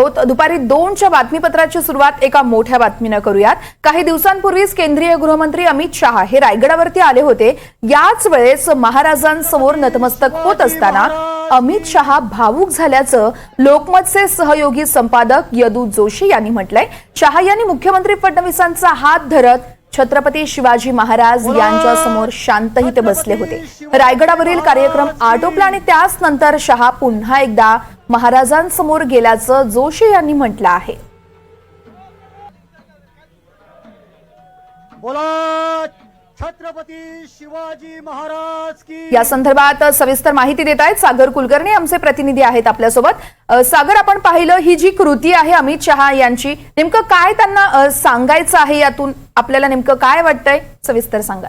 हो, दुपारी दोनच्या बातमीपत्राची सुरुवात एका मोठ्या बातमीनं करूयात. काही दिवसांपूर्वीच केंद्रीय गृहमंत्री अमित शहा हे रायगडावरती आले होते. याच वेळेस महाराजांसमोर नतमस्तक होत असताना अमित शहा भावूक झाल्याचं लोकमतचे सहयोगी संपादक यदू जोशी यांनी म्हटलंय. शहा यांनी मुख्यमंत्री फडणवीसांचा हात धरत छत्रपती शिवाजी महाराज यांच्या समोर शांतही ते बसले होते. रायगडावरील कार्यक्रम आटोपला आणि त्याच नंतर शहा पुन्हा एकदा महाराजांसमोर गेल्याचं जोशी यांनी म्हटलं आहे. बोला छत्रपती शिवाजी महाराज की या संदर्भात सविस्तर माहिती देत आहेत सागर कुलकर्णी आमचे प्रतिनिधी आहेत आपल्यासोबत. सागर आपण पाहिलं ही जी कृती आहे अमित शहा यांची नेमकं काय त्यांना सांगायचं आहे यातून आपल्याला नेमकं काय वाटतंय? सविस्तर सांगा.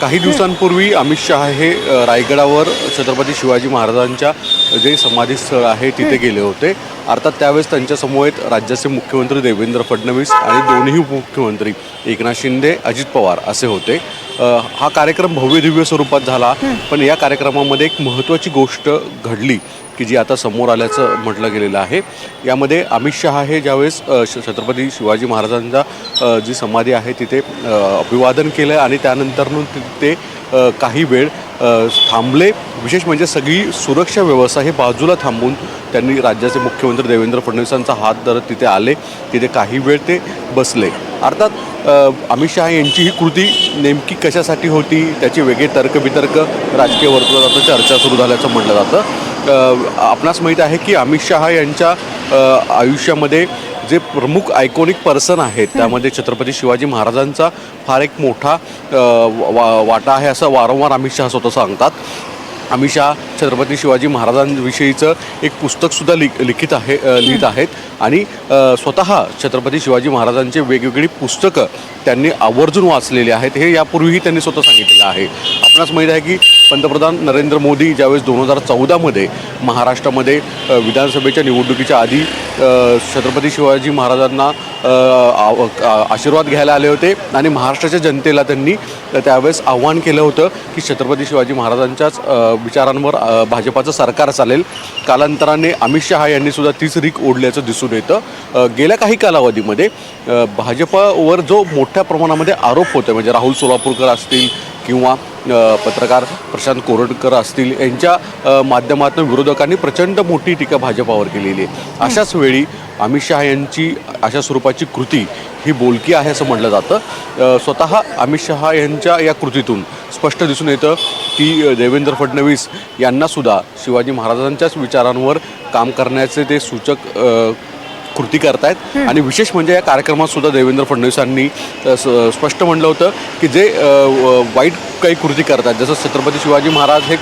काही दिवसांपूर्वी अमित शहा हे रायगडावर छत्रपती शिवाजी महाराजांच्या जे समाधीस्थळ आहे तिथे गेले होते. अर्थात त्यावेळेस त्यांच्या समवेत राज्याचे मुख्यमंत्री देवेंद्र फडणवीस आणि दोन्ही उपमुख्यमंत्री एकनाथ शिंदे अजित पवार असे होते. हा कार्यक्रम भव्य दिव्य स्वरूपात झाला पण या कार्यक्रमामध्ये एक महत्त्वाची गोष्ट घडली की जी आता समोर आल्याचं म्हटलं गेलेलं आहे. यामध्ये अमित शहा हे ज्यावेळेस छत्रपती शिवाजी महाराजांचा जी समाधी आहे तिथे अभिवादन केलं आणि त्यानंतर ते काही वेळ थांबले. विशेष म्हणजे सगळी सुरक्षा व्यवस्था हे बाजूला थांबून त्यांनी राज्याचे मुख्यमंत्री देवेंद्र फडणवीसांचा हात धरत तिथे आले. तिथे काही वेळ ते बसले. अर्थात अमित शहा यांची ही कृती नेमकी कशासाठी होती त्याचे वेगळे तर्कवितर्क राजकीय वर्तुळात आता चर्चा सुरू झाल्याचं म्हटलं जातं. आपणास माहीत आहे की अमित शहा यांच्या आयुष्यामध्ये जे प्रमुख आयकॉनिक पर्सन आहेत त्यामध्ये छत्रपती शिवाजी महाराजांचा फार एक मोठा वा वाटा आहे असं वारंवार अमित शहा स्वतः सांगतात. अमित शहा छत्रपती शिवाजी महाराजांविषयीचं एक पुस्तकसुद्धा लिख लिखित आहे लिहित आहेत. आणि स्वतः छत्रपती शिवाजी महाराजांची वेगवेगळी पुस्तकं त्यांनी आवर्जून वाचलेली आहेत हे यापूर्वीही त्यांनी स्वतः सांगितलेलं आहे. आपणास माहीत आहे की पंतप्रधान नरेंद्र मोदी ज्यावेळेस दोन हजार चौदामध्ये महाराष्ट्रामध्ये विधानसभेच्या निवडणुकीच्या आधी छत्रपती शिवाजी महाराजांना आशीर्वाद घ्यायला आले होते आणि महाराष्ट्राच्या जनतेला त्यांनी त्यावेळेस आव्हान केलं होतं की छत्रपती शिवाजी महाराजांच्याच विचारांवर भाजपाचं सरकार चालेल. कालांतराने अमित शहा यांनीसुद्धा तीच रीक ओढल्याचं दिसून येतं. गेल्या काही कालावधीमध्ये भाजपावर जो मोठ्या प्रमाणामध्ये आरोप होते म्हणजे राहुल सोलापूरकर असतील किंवा पत्रकार प्रशांत कोरडकर असतील यांच्या माध्यमातून विरोधकांनी प्रचंड मोठी टीका भाजपावर केलेली आहे. अशाच वेळी अमित शहा यांची अशा स्वरूपाची कृती ही बोलकी आहे असं म्हटलं जातं. स्वतः अमित शहा यांच्या या कृतीतून स्पष्ट दिसून येतं की देवेंद्र फडणवीस यांनासुद्धा शिवाजी महाराजांच्याच विचारांवर काम करण्याचे ते सूचक कृती करतायत. आणि विशेष म्हणजे या कार्यक्रमात सुद्धा देवेंद्र फडणवीसांनी स्पष्ट म्हणलं होतं की जे वाईट काही कृती करतात जसं छत्रपती शिवाजी महाराज हे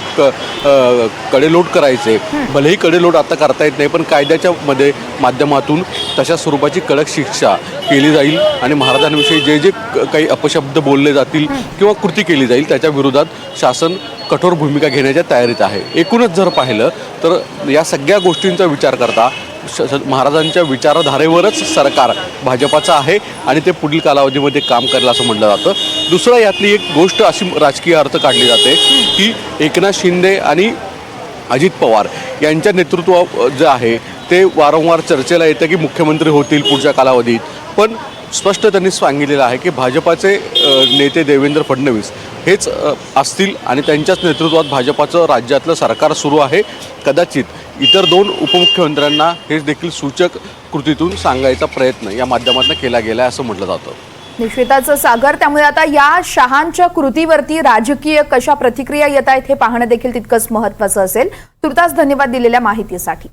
कडेलोट करायचे. भलेही कडेलोट आता करता येत नाही पण कायद्याच्या मध्ये माध्यमातून तशा स्वरूपाची कडक शिक्षा केली जाईल आणि महाराजांविषयी जे जे काही अपशब्द बोलले जातील किंवा कृती केली जाईल त्याच्या विरोधात शासन कठोर भूमिका घेण्याच्या तयारीत आहे. एकूणच जर पाहिलं तर या सगळ्या गोष्टींचा विचार करता महाराजांच्या विचारधारेवरच सरकार भाजपाचं आहे आणि ते पुढील कालावधीमध्ये काम करेल असं म्हटलं जातं. दुसरं यातली एक गोष्ट अशी राजकीय अर्थ काढली जाते की एकनाथ शिंदे आणि अजित पवार यांच्या नेतृत्व जे आहे ते वारंवार चर्चेला येतं की मुख्यमंत्री होतील पुढच्या कालावधीत. पण स्पष्ट त्यांनी सांगितलेलं आहे की भाजपाचे नेते देवेंद्र फडणवीस हेच असतील आणि त्यांच्याच नेतृत्वात भाजपाचं राज्यातलं सरकार सुरू आहे. कदाचित इतर दोन उपमुख्यमंत्र्यांना हे देखील सूचक कृतीतून सांगायचा प्रयत्न या माध्यमातून केला गेला आहे असं म्हटलं जातं. निश्चिताचं सागर त्यामुळे आता या शहांच्या कृतीवरती राजकीय कशा प्रतिक्रिया येत आहेत हे पाहणं देखील तितकंच महत्वाचं असेल. तुर्तास धन्यवाद दिलेल्या माहितीसाठी.